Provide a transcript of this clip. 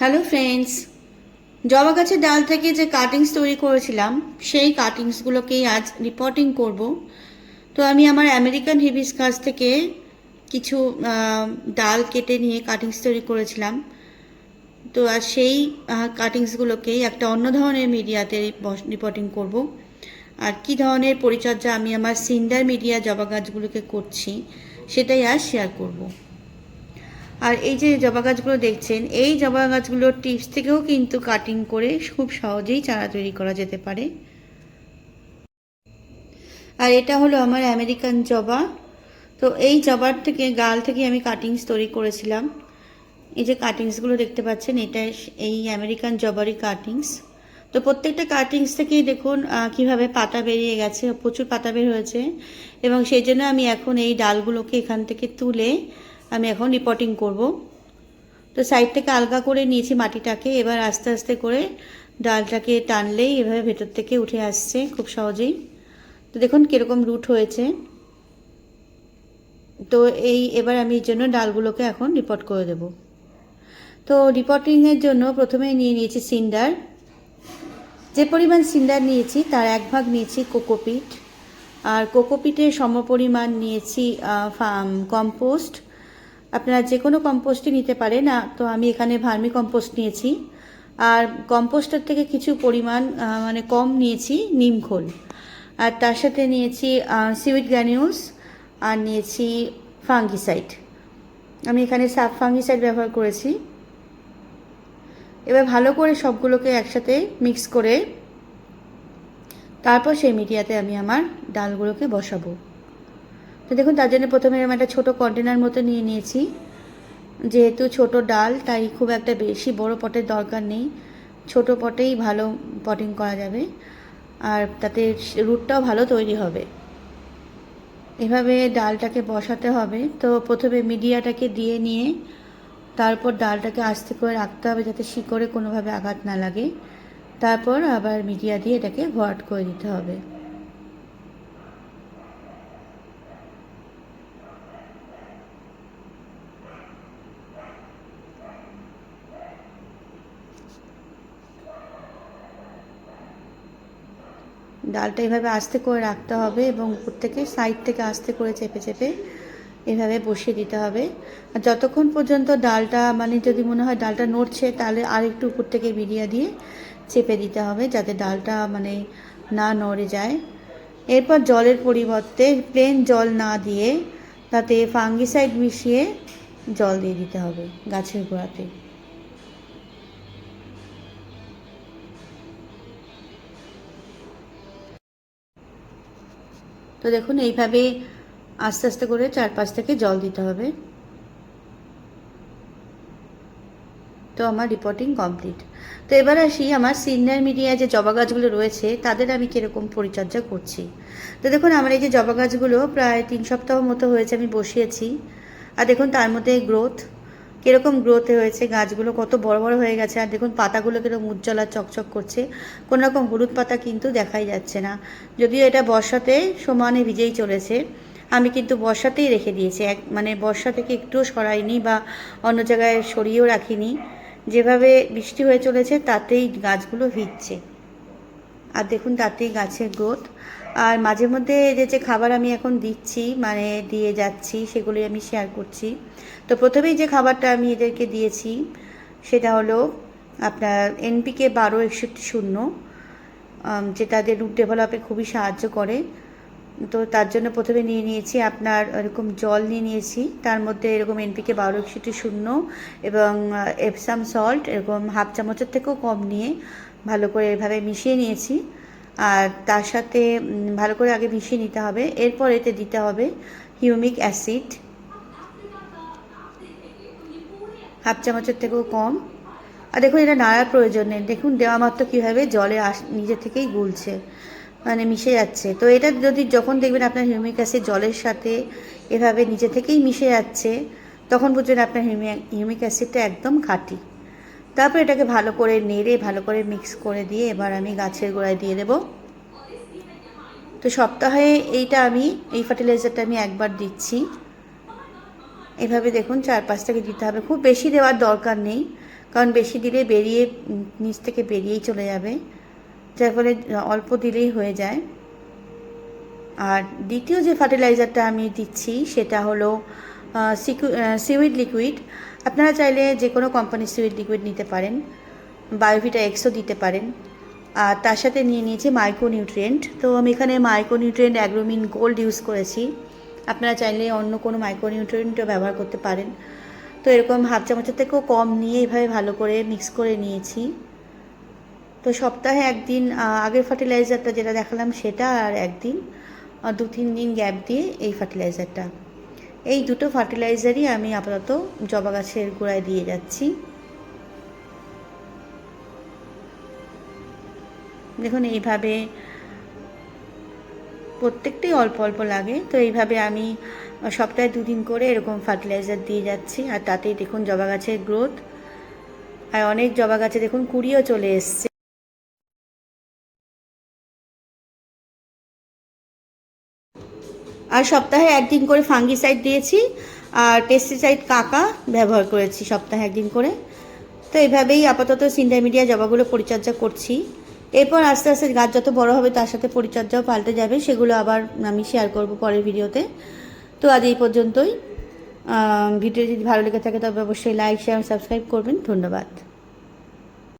Hello friends জবা গাছের ডাল থেকে যে কাটিংস তৈরি করেছিলাম, সেই কাটিংসগুলোকেই আজ রিপোর্টিং করব। তো আমি আমার আমেরিকান হিবিস গাছ থেকে কিছু ডাল কেটে নিয়ে কাটিংস তৈরি করেছিলাম। তো আর সেই কাটিংসগুলোকেই একটা অন্য ধরনের মিডিয়াতে রিপোর্টিং করব। আর কি ধরনের পরিচর্যা আমি আমার সিন্ডার মিডিয়া জবা গাছগুলোকে করছি, সেটাই আজ শেয়ার করব। আর এই যে জবা গাছগুলো দেখছেন, এই জবা গাছগুলোর টিপস থেকেও কিন্তু কাটিং করে খুব সহজেই চারা তৈরি করা যেতে পারে। আর এটা হলো আমার আমেরিকান জবা। তো এই জবার থেকে, গাল থেকে আমি কাটিংস তৈরি করেছিলাম। এই যে কাটিংসগুলো দেখতে পাচ্ছেন, এটা এই আমেরিকান জবারই কাটিংস তো প্রত্যেকটা কাটিংস থেকেই দেখুন কীভাবে পাতা বেরিয়ে গেছে, প্রচুর পাতা বের হয়েছে। এবং সেই জন্য আমি এখন এই ডালগুলোকে এখান থেকে তুলে আমি এখন রিপোর্টিং করব। তো সাইড থেকে আলগা করে নিয়েছি মাটিটাকে, এবার আস্তে আস্তে করে ডালটাকে টানলেই এভাবে ভেতর থেকে উঠে আসছে খুব সহজেই। তো দেখুন কীরকম রুট হয়েছে। তো এই এবার আমি জন্য ডালগুলোকে এখন রিপোর্ট করে দেব। তো রিপোর্টিংয়ের জন্য প্রথমে নিয়ে নিয়েছি সিন্ডার। যে পরিমাণ সিন্ডার নিয়েছি তার এক ভাগ নিয়েছি কোকোপিট আর কোকোপিটের সমপরিমাণ নিয়েছি ফার্ম কম্পোস্ট। আপনারা যে কোনো কম্পোস্টই নিতে পারেন তো আমি এখানে ভার্মি কম্পোস্ট নিয়েছি। আর কম্পোস্টের থেকে কিছু পরিমাণ মানে কম নিয়েছি নিম খোল। আর তার সাথে নিয়েছি সিউইড গ্র্যানিউলস আর নিয়েছি ফাঙ্গিসাইড আমি এখানে সাব ফাঙ্গিসাইড ব্যবহার করেছি। এবার ভালো করে সবগুলোকে একসাথে মিক্স করে তারপর সেই মিডিয়াতে আমি আমার ডালগুলোকে বসাবো। তো দেখুন, তার জন্য প্রথমে আমি একটা ছোটো কন্টেনার মতো নিয়ে নিয়েছি। যেহেতু ছোট ডাল, তাই খুব একটা বেশি বড় পটের দরকার নেই। ছোট পটেই ভালো পটিং করা যাবে। আর তাতে রুটটাও ভালো তৈরি হবে। এভাবে ডালটাকে বসাতে হবে। তো প্রথমে মিডিয়াটাকে দিয়ে নিয়ে, তারপর ডালটাকে আস্তে করে রাখতে হবে যাতে শিকড়ে কোনোভাবে আঘাত না লাগে। তারপর আবার মিডিয়া দিয়ে এটাকে ভরাট করে দিতে হবে। ডালটা এভাবে আস্তে করে রাখতে হবে এবং উপর থেকে সাইড থেকে আস্তে করে চেপে চেপে এভাবে বসিয়ে দিতে হবে। আর যতক্ষণ পর্যন্ত ডালটা মানে যদি মনে হয় ডালটা নড়ছে, তাহলে আর একটু উপর থেকে বিরিয়া দিয়ে চেপে দিতে হবে যাতে ডালটা মানে না নড়ে যায়। এরপর জলের পরিবর্তে প্লেন জল না দিয়ে তাতে ফাঙ্গিসাইড মিশিয়ে জল দিয়ে দিতে হবে গাছের গোড়াতে। তো দেখুন, এইভাবে আস্তে আস্তে করে চারপাশ থেকে জল দিতে হবে। তো আমার রিপোর্টিং কমপ্লিট তো এবার আসি আমার সিনিয়র মিডিয়া যে জবা গাছগুলো রয়েছে, তাদের আমি কীরকম পরিচর্যা করছি। তো দেখুন, আমার এই যে জবা গাছগুলো প্রায় তিন সপ্তাহ মতো হয়েছে আমি বসিয়েছি। আর দেখুন, তার মধ্যে গ্রোথ কীরকম গ্রোথ হয়েছে, গাছগুলো কত বড় বড় হয়ে গেছে, আর দেখুন পাতাগুলো কীরকম উজ্জ্বল আর চকচক করছে। কোনো রকম হলুদ পাতা কিন্তু দেখাই যাচ্ছে না। যদিও এটা বর্ষাতে সমানে ভিজেই চলেছে, আমি কিন্তু বর্ষাতেই রেখে দিয়েছি। এক মানে বর্ষা থেকে একটুও সরাইনি বা অন্য জায়গায় সরিয়েও রাখিনি। যেভাবে বৃষ্টি হয়ে চলেছে, তাতেই গাছগুলো ভিজছে। আর দেখুন তাতেই গাছের গ্রোথ আর মাঝে মধ্যে যে যে খাবার আমি এখন দিচ্ছি মানে দিয়ে যাচ্ছি সেগুলি আমি শেয়ার করছি। তো প্রথমেই যে খাবারটা আমি এদেরকে দিয়েছি, সেটা হলো আপনার এনপিকে বারো একষট্টি শূন্য যে তাদের রুট ডেভেলপে খুবই সাহায্য করে। তো তার জন্য প্রথমে নিয়ে নিয়েছি আপনার এরকম জল নিয়ে নিয়েছি, তার মধ্যে এরকম এনপিকে বারো একষট্টি শূন্য এবং এপসাম সল্ট এরকম হাফ চামচের থেকেও কম নিয়ে ভালো করে এভাবে মিশিয়ে নিয়েছি। আর তার সাথে ভালো করে আগে মিশিয়ে নিতে হবে। এরপর এতে দিতে হবে হিউমিক অ্যাসিড। হাফ চামচের থেকেও কম। আর দেখুন, এটা নাড়ার প্রয়োজন নেই। দেখুন, দেওয়া মাত্র কীভাবে জলে আস, নিজে থেকেই গুলছে মানে মিশে যাচ্ছে। তো এটা যদি, যখন দেখবেন আপনার হিউমিক অ্যাসিড জলের সাথে এভাবে নিজে থেকেই মিশে যাচ্ছে, তখন বুঝবেন আপনার হিউমিক হিউমিক অ্যাসিডটা একদম খাঁটি। তারপর এটাকে ভালো করে নেড়ে, ভালো করে মিক্স করে দিয়ে এবার আমি গাছের গোড়ায় দিয়ে দেবো। তো সপ্তাহে এইটা আমি, এই ফার্টিলাইজারটা আমি একবার দিচ্ছি। এভাবে দেখুন চার পাঁচটাকে দিতে হবে। খুব বেশি দেওয়ার দরকার নেই, কারণ বেশি দিলে বেরিয়ে নিচ থেকে বেরিয়েই চলে যাবে। যার ফলে অল্প দিলেই হয়ে যায়। আর দ্বিতীয় যে ফার্টিলাইজারটা আমি দিচ্ছি সেটা হলো সিউইড লিকুইড আপনারা চাইলে যে কোনো কোম্পানির সিউইড লিকুইড নিতে পারেন বায়োভিটা এক্সও দিতে পারেন, আর তার সাথে নিয়ে নিয়েছি মাইক্রোনিউট্রিয়েন্ট তো আমি এখানে মাইক্রোনিউট্রিয়েন্ট অ্যাগ্রোমিন গোল্ড ইউজ করেছি। আপনারা চাইলে অন্য কোনো মাইক্রোনিউট্রিয়েন্টও ব্যবহার করতে পারেন। তো এরকম হাফ চামচের থেকেও কম নিয়ে এইভাবে ভালো করে মিক্স করে নিয়েছি। তো সপ্তাহে একদিন আগের ফার্টিলাইজারটা যেটা দেখালাম সেটা আর একদিন দু তিন দিন গ্যাপ দিয়ে এই ফার্টিলাইজারটা এই দুটো ফার্টিলাইজারই আমি আপাতত জবা গাছের গোড়ায় দিয়ে যাচ্ছি। দেখুন, এইভাবে প্রত্যেকটাই অল্প অল্প লাগে, তো এইভাবে আমি সপ্তাহে দুদিন করে এরকম ফার্টিলাইজার দিয়ে যাচ্ছি, আর তাতেই দেখুন জবা গাছের গ্রোথ আর অনেক জবা গাছে দেখুন কুড়িও চলে এসছে। আর সপ্তাহে একদিন করে ফাঙ্গিসাইড দিয়েছি আর পেস্টিসাইড কাকা ব্যবহার করেছি সপ্তাহে একদিন করে। তো এইভাবেই আপাতত সিন্ডামিডিয়া জবাগুলো পরিচর্যা করছি। এরপর আস্তে আস্তে গাছ যত বড় হবে তার সাথে পরিচর্যাও পাল্টে যাবে, সেগুলো আবার আমি শেয়ার করব পরের ভিডিওতে। তো আজ এই পর্যন্তই। ভিডিও যদি ভালো লেগে থাকে তবে অবশ্যই লাইক শেয়ার সাবস্ক্রাইব করবেন। ধন্যবাদ।